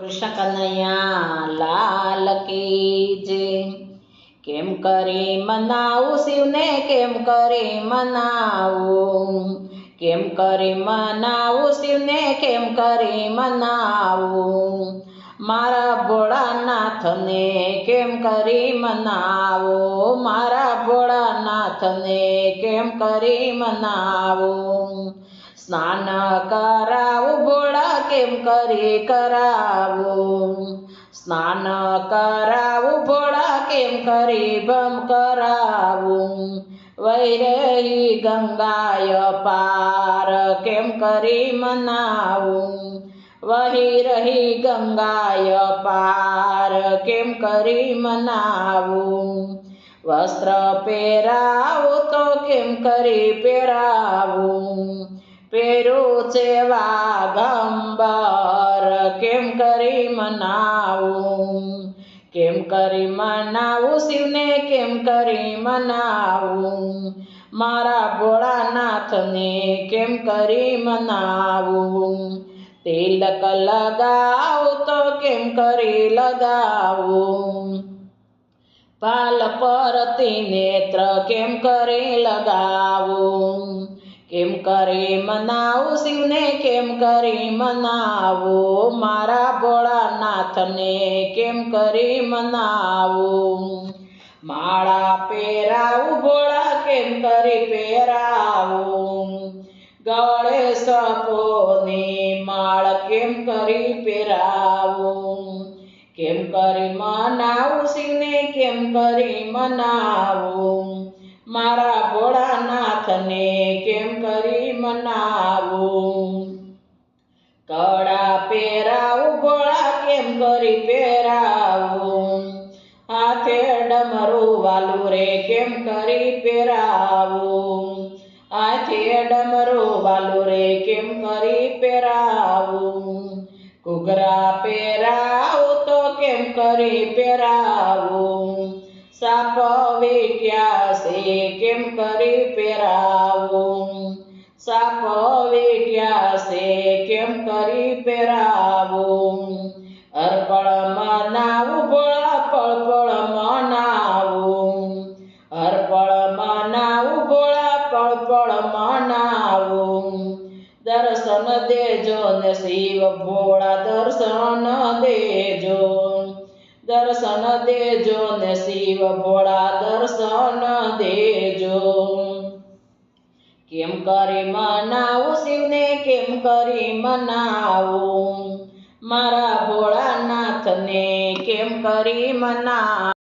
કૃષ્ણ કનૈયા, લાલ કી કેમ કરી મનાવું શિવને, કેમ કરી મનાવું? કેમ કરી મનાવું શિવને, કેમ કરી મનાવું? મારા ભોળાનાથને કેમ કરી મનાવો? મારા ભોળાનાથને કેમ કરી મનાવો? સ્નાન કરાવું, ભોળા કેમ કરી કરાવું? સ્નાન કરાવું, ભોળા કેમ કરી ભમ કરાવું? વૈરહી ગંગાય પાર કેમ કરી મનાવું? વહી રહી ગંગાય પાર કેમ કરી મનાવું? વસ્ત્ર પહેરાવું તો કેમ કરી પહેરાવું? પહેરું ગંબર, કેમ કરી મનાવું? કેમ કરી મનાવું? શિવને કેમ કરી મનાવું? મારા ભોળાનાથને કેમ કરી મનાવું? તિલક લગાવું તો કેમ કરી લગાવું? પાલ પરથી નેત્ર કેમ કરી લગાવું? કેમ કરી મનાવું શિવને, કેમ કરી મનાવો મારા ભોળાનાથને, કેમ કરી મનાવું? માળા પહેરાવું ભોળા, કેમ કરી પહેરાવું? ગળે સપોની માળ કેમ કરી પહેરાવું? કેમ કરી મનાવું શિવને, કેમ કરી મનાવું? મારા ભોળાનાથને કેમ કરી મનાવું? કડા પહેરાવું, ભોળા કેમ કરી પહેરાવું? હાથે ડમરું વાલું રે કેમ કરી પહેરાવું? હાથે ડમરું વાલું રે કેમ કરી પહેરાવું? ઘૂઘરા પહેરાવું તો કેમ કરી પહેરાવું? સાપ વેટ્યા છે કેમ કરી પહેરાવું? સાપ વેટ્યા છે, કેમ કરી પહેરાવું? અર્પણ મનાવું, ભોળા પળ મનાવું. અર્પણ મનાવું, ભોળા પળ પળ મનાવું. દર્શન દેજો ને શિવ, ભોળા દર્શન દેજો. દર્શન દેજો ને શિવ ભોળા દર્શન દેજો. કેમ કરી મનાવું શિવને, કેમ કરી મનાવું? મારા ભોળાનાથને કેમ કરી મનાવું